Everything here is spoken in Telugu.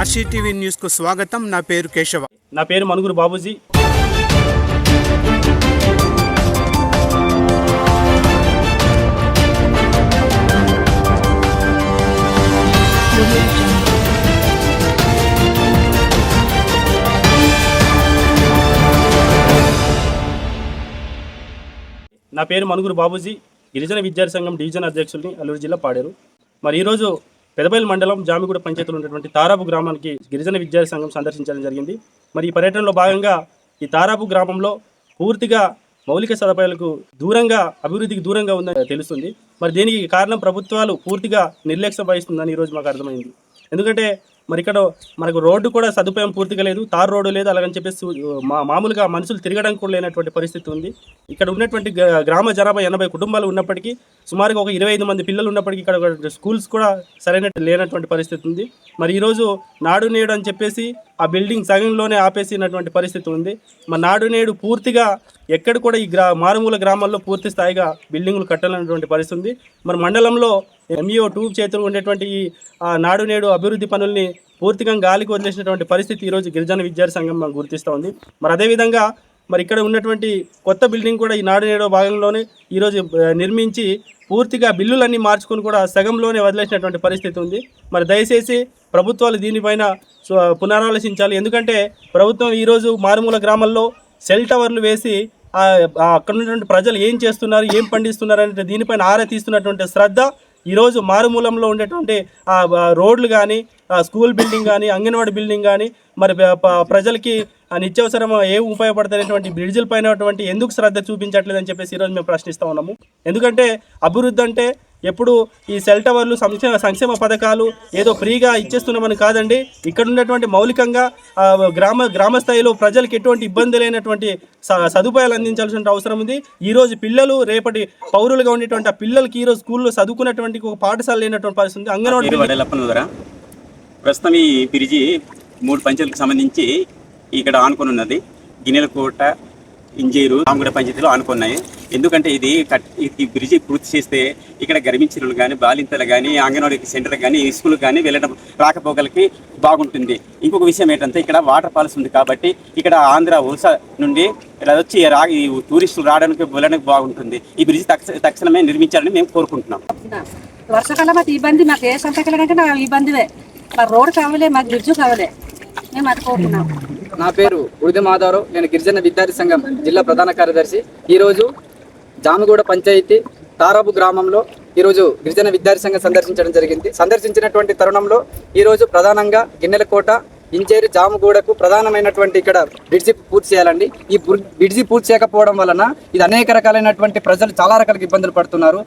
ఆర్సీటీవీ న్యూస్కు స్వాగతం. నా పేరు కేశవ. నా పేరు మనుగురు బాబూజీ. నా పేరు మనుగురు బాబూజీ. గిరిజన విద్యార్థి సంఘం డివిజన్ అధ్యక్షుల్ని అల్లూరు జిల్లా పాడారు. మరి ఈరోజు పెదపల్లి మండలం జామిగూడ పంచాయతీలో ఉన్నటువంటి తారాపు గ్రామానికి గిరిజన విద్యార్థి సంఘం సందర్శించడం జరిగింది. మరి ఈ పర్యటనలో భాగంగా ఈ తారాపు గ్రామంలో పూర్తిగా మౌలిక సదుపాయాలకు దూరంగా అభివృద్ధికి దూరంగా ఉందని తెలుస్తుంది. మరి దీనికి కారణం ప్రభుత్వాలు పూర్తిగా నిర్లక్ష్యం వహిస్తుందని ఈరోజు మాకు అర్థమైంది. ఎందుకంటే మరి ఇక్కడ మనకు రోడ్డు కూడా సదుపాయం పూర్తిగా లేదు తార్ రోడ్డు లేదు అలాగని చెప్పేసి మా మామూలుగా మనుషులు తిరగడానికి కూడా లేనటువంటి పరిస్థితి ఉంది. ఇక్కడ ఉన్నటువంటి గ్రామ జనాభా ఎనభై కుటుంబాలు ఉన్నప్పటికీ సుమారుగా ఒక ఇరవై ఐదు మంది పిల్లలు ఉన్నప్పటికీ ఇక్కడ స్కూల్స్ కూడా సరైన లేనటువంటి పరిస్థితి ఉంది. మరి ఈరోజు నాడు నేడు అని చెప్పేసి ఆ బిల్డింగ్ సగంలోనే ఆపేసినటువంటి పరిస్థితి ఉంది. మరి నాడు నేడు పూర్తిగా ఎక్కడ కూడా ఈ గ్రా మారుమూల గ్రామాల్లో పూర్తి స్థాయిగా బిల్డింగులు కట్టాలన్నటువంటి పరిస్థితి ఉంది. మరి మండలంలో ఎంఈఓ టూ చేతులు ఉండేటువంటి ఈ నాడు నేడు అభివృద్ధి పనుల్ని పూర్తిగా గాలికి వదిలేసినటువంటి పరిస్థితి ఈరోజు గిరిజన విద్యార్థి సంఘం మనం గుర్తిస్తూ ఉంది. మరి అదేవిధంగా మరి ఇక్కడ ఉన్నటువంటి కొత్త బిల్డింగ్ కూడా ఈ నాడు నేడు భాగంలోనే ఈరోజు నిర్మించి పూర్తిగా బిల్లులన్నీ మార్చుకొని కూడా సగంలోనే వదిలేసినటువంటి పరిస్థితి ఉంది. మరి దయచేసి ప్రభుత్వాలు దీనిపైన పునరాలోచించాలి. ఎందుకంటే ప్రభుత్వం ఈరోజు మారుమూల గ్రామాల్లో సెల్ టవర్లు వేసి అక్కడ ఉన్నటువంటి ప్రజలు ఏం చేస్తున్నారు ఏం పండిస్తున్నారు అంటే దీనిపైన ఆరా తీస్తున్నటువంటి శ్రద్ధ ఈరోజు మారుమూలంలో ఉండేటువంటి రోడ్లు కానీ స్కూల్ బిల్డింగ్ కానీ అంగన్వాడీ బిల్డింగ్ కానీ మరి ప్రజలకి నిత్యవసరం ఏ ఉపయోగపడతాయి బ్రిడ్జిల పైన ఎందుకు శ్రద్ధ చూపించట్లేదని చెప్పేసి ఈరోజు మేము ప్రశ్నిస్తూ ఉన్నాము. ఎందుకంటే అభివృద్ధి అంటే ఎప్పుడు ఈ సెల్ టవర్లు సంక్షేమ సంక్షేమ పథకాలు ఏదో ఫ్రీగా ఇచ్చేస్తున్నామని కాదండి. ఇక్కడ ఉన్నటువంటి మౌలికంగా గ్రామ గ్రామ స్థాయిలో ప్రజలకు ఎటువంటి ఇబ్బంది లేనటువంటి స- సదుపాయాలు అందించాల్సిన అవసరం ఉంది. ఈరోజు పిల్లలు రేపటి పౌరులుగా ఉండేటువంటి ఆ పిల్లలకి ఈ రోజు స్కూల్లో చదువుకున్నటువంటి ఒక పాఠశాల లేనటువంటి పరిస్థితి ఉంది. అంగన్వాడీ ప్రస్తుతం ఈ బ్రిడ్జి మూడు పంచాయతీలకు సంబంధించి ఇక్కడ ఆనుకొని ఉన్నది. గిన్నెలకోట ఇంజీరు రామగూడ పంచాయతీలో ఆనుకున్నాయి ఎందుకంటే ఇది కట్ ఈ బ్రిడ్జి పూర్తి చేస్తే ఇక్కడ గర్భించిన కానీ బాలింతలు కానీ అంగన్వాడీ సెంటర్ కానీ స్కూల్ కానీ వెళ్ళడం రాకపోకలకి బాగుంటుంది. ఇంకొక విషయం ఏంటంటే ఇక్కడ వాటర్ ఫాల్స్ ఉంది కాబట్టి ఇక్కడ ఆంధ్ర ఒరిస్సా నుండి ఇలా వచ్చి రా ఈ టూరిస్టులు రావడానికి వెళ్ళడానికి బాగుంటుంది. ఈ బ్రిడ్జి తక్ష తక్షణమే నిర్మించాలని మేము కోరుకుంటున్నాం. వర్షాకాలం అది ఇబ్బంది మాకు ఏ సంతకెళ్ళడానికి నా ఇబ్బందివే మాకు రోడ్ కావాలి మాకు బ్రిడ్జ్ కావాలి. మేము అది కోరుకున్నాం నా పేరు ఉడిది మాధవరావు నేను గిరిజన విద్యార్థి సంఘం జిల్లా ప్రధాన కార్యదర్శి. ఈరోజు జామగూడ పంచాయతీ తారాబు గ్రామంలో ఈరోజు గిరిజన విద్యార్థి సంఘం సందర్శించడం జరిగింది. సందర్శించినటువంటి తరుణంలో ఈరోజు ప్రధానంగా గిన్నెలకోట ఇంచేరి జామగూడకు ప్రధానమైనటువంటి ఇక్కడ బ్రిడ్జి పూర్తి చేయాలండి. ఈ బిడ్జి బ్రిడ్జి పూర్తి చేయకపోవడం వలన ఇది అనేక రకాలైనటువంటి ప్రజలు చాలా రకాల ఇబ్బందులు పడుతున్నారు.